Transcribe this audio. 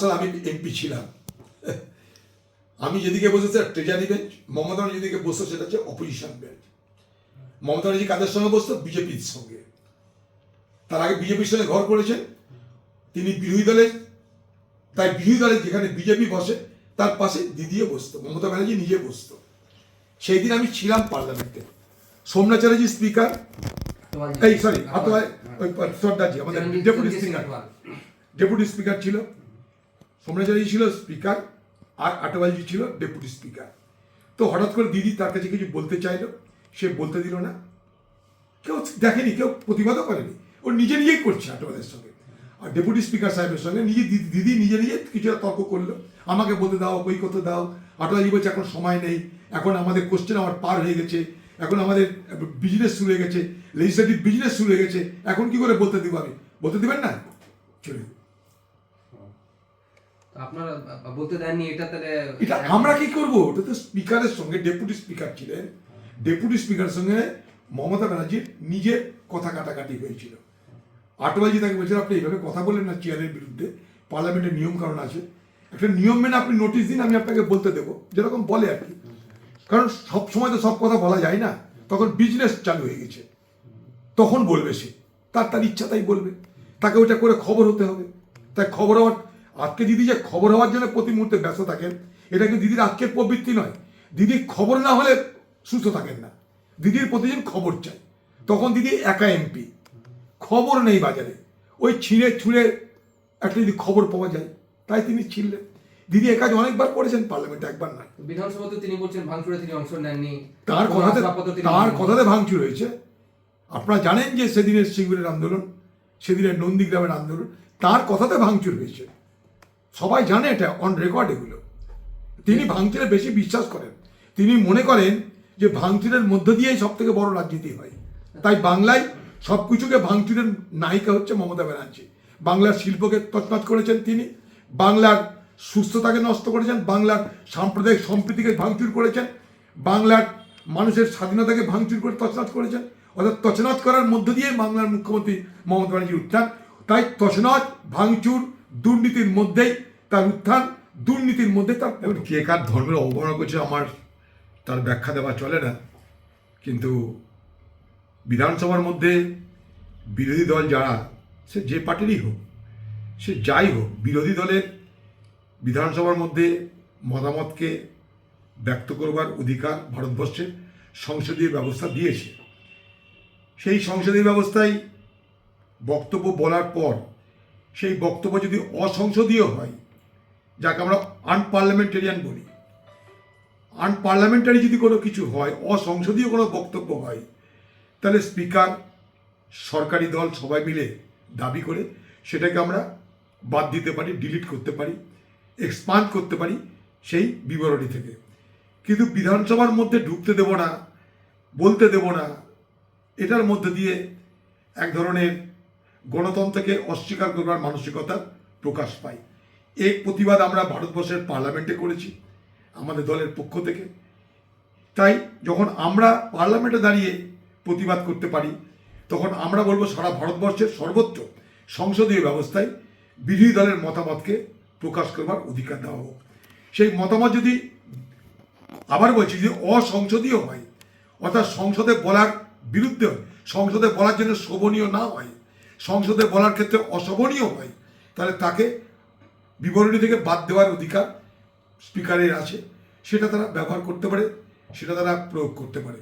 সালে আমি এমপি ছিলাম। আমি যেদিকে বসেছি ট্রেজারি বেঞ্চ মমতা যেদিকে বসতো সেটা হচ্ছে অপোজিশন বেঞ্চ মমতা ব্যানার্জি কাদের সঙ্গে বসতো? বিজেপির সঙ্গে। তার আগে বিজেপির সঙ্গে ঘর করেছেন। তিনি বিরোধী দলের তাই বিরোধী দলে যেখানে বিজেপি বসে তার পাশে দিদিও বসতো মমতা ব্যানার্জি নিজে বসতো। সেই দিন আমি ছিলাম পার্লামেন্টে। সোমনাথ চ্যাটার্জি স্পিকার। এই সরি ওই সর্দারজি আমাদের ডেপুটি স্পিকার। ডেপুটি স্পিকার ছিল। সোমনাথ চ্যাটার্জি ছিল স্পিকার আর আটোয়ালজি ছিল ডেপুটি স্পিকার। তো হঠাৎ করে দিদি তার কাছে কিছু বলতে চাইলো, সে বলতে দিল না। কেউ দেখেনি, কেউ প্রতিবাদও করেনি। ও নিজে নিজেই করছে আটোয়ালের সঙ্গে। আর ডেপুটি স্পিকার সাহেবের সঙ্গে নিজে দিদি- নিজে নিজে কিছুটা তর্ক করল। আমাকে বলতে দাও বই করতে দাও। আটোয়ালি বলছে, এখন সময় নেই। এখন আমাদের কোশ্চেন আমার পার হয়ে গেছে। এখন আমাদের বিজনেস শুরু হয়ে গেছে। লেজিসলেটিভ বিজনেস শুরু হয়ে গেছে। এখন কি করে বলতে দিব আমি? বলতে দিবেন না? চলে আপনারা বলতে দেননি এটা তাহলে এটা আমরা কি করব? ওটা তো স্পিকারের সঙ্গে ডেপুটি স্পিকার ছিলেন। ডেপুটি স্পিকারের সঙ্গে মমতা ব্যানার্জির নিজের কথা কাটাকাটি হয়েছিল। আটবাজি তাকে বলছেন আপনি এইভাবে কথা বললেন না চেয়ারের বিরুদ্ধে। পার্লামেন্টের নিয়ম কারণ আছে। একটা নিয়ম মেনে আপনি নোটিশ দিন, আমি আপনাকে বলতে দেবো। যেরকম বলে আর কি। কারণ সব সময় তো সব কথা বলা যায় না। তখন বিজনেস চালু হয়ে গেছে। তখন বলবে সে। তার তার ইচ্ছা তাই বলবে। তাকে ওইটা করে খবর হতে হবে। তাই খবর হওয়ার আজকে দিদি যে খবর হওয়ার জন্য প্রতি মুহূর্তে ব্যস্ত থাকেন এটা কিন্তু দিদির আজকের প্রবৃত্তি নয়। দিদির খবর না হলে সুস্থ থাকেন না। দিদির প্রতিদিন খবর চাই। তখন দিদি একা এমপি। খবর নেই বাজারে। ওই ছিঁড়ে ছুঁড়ে একটা যদি খবর পাওয়া যায় তাই তিনি ছিললেন দিদি এ কাজ অনেকবার করেছেন পার্লামেন্টে একবার নয়। বিধানসভাতে তিনি বলছেন ভাঙচুরে তিনি অংশ নেননি। তার কথাতে তার কথাতে ভাঙচুর হয়েছে। আপনারা জানেন যে সেদিনের সিঙ্গুরের আন্দোলন সেদিনের নন্দীগ্রামের আন্দোলন তার কথাতে ভাঙচুর হয়েছে। সবাই জানে এটা অন রেকর্ড এগুলো। তিনি ভাঙচুরে বেশি বিশ্বাস করেন। তিনি মনে করেন যে ভাঙচুরের মধ্য দিয়েই সব থেকে বড় রাজনীতি হয়। তাই বাংলায় সব কিছুকে ভাঙচুরের নায়িকা হচ্ছে মমতা ব্যানার্জি। বাংলার শিল্পকে তৎনাত করেছেন তিনি। বাংলার সুস্থতাকে নষ্ট করেছেন। বাংলার সাম্প্রদায়িক সম্প্রীতিকে ভাঙচুর করেছেন। বাংলার মানুষের স্বাধীনতাকে ভাঙচুর করে তছনছ করেছেন। অর্থাৎ তছনছ করার মধ্য দিয়ে বাংলার মুখ্যমন্ত্রী মমতা ব্যানার্জি উত্থান তাই তছনছ, ভাঙচুর দুর্নীতির মধ্যেই তার উত্থান দুর্নীতির মধ্যে তার কে কার ধর্মের অবমাননা করছে আমার তার ব্যাখ্যা দেওয়া চলে না। কিন্তু বিধানসভার মধ্যে বিরোধী দল যারা সে যে পার্টিরই হোক সে যাই হোক বিরোধী দলের বিধানসভার মধ্যে মতামতকে ব্যক্ত করবার অধিকার ভারতবর্ষের সংসদীয় ব্যবস্থা দিয়েছে। সেই সংসদীয় ব্যবস্থায় বক্তব্য বলার পর সেই বক্তব্য যদি অসংসদীয় হয়, যাকে আমরা আনপার্লামেন্টারিয়ান বলি আনপার্লামেন্টারি যদি কোনো কিছু হয়, অসংসদীয় কোনো বক্তব্য হয়, তাহলে স্পিকার সরকারি দল সবাই মিলে দাবি করে সেটাকে আমরা বাদ দিতে পারি ডিলিট করতে পারি এক্সপান্ড করতে পারি সেই বিবরণী থেকে। কিন্তু বিধানসভার মধ্যে ঢুকতে দেব না, বলতে দেব না, এটার মধ্যে দিয়ে এক ধরনের গণতন্ত্রকে অস্বীকার করবার মানসিকতা প্রকাশ পায়। এই প্রতিবাদ আমরা ভারতবর্ষের পার্লামেন্টে করেছি, আমাদের দলের পক্ষ থেকে। তাই যখন আমরা পার্লামেন্টে দাঁড়িয়ে প্রতিবাদ করতে পারি, তখন আমরা বলব সারা ভারতবর্ষের সর্বত্র সংসদীয় ব্যবস্থায় বিরোধী দলের মতামতকে প্রকাশ করবার অধিকার দেওয়া হোক। সেই মতামত যদি আবার বলছি, যদি অসংসদীয় হয়, অর্থাৎ সংসদে বলার বিরুদ্ধে সংসদে বলার জন্য শোভনীয় না হয় সংসদে বলার ক্ষেত্রে অশোভনীয় হয়, তাহলে তাকে বিবরণী থেকে বাদ দেওয়ার অধিকার স্পিকারের আছে, সেটা তারা ব্যবহার করতে পারে, সেটা তারা প্রয়োগ করতে পারে।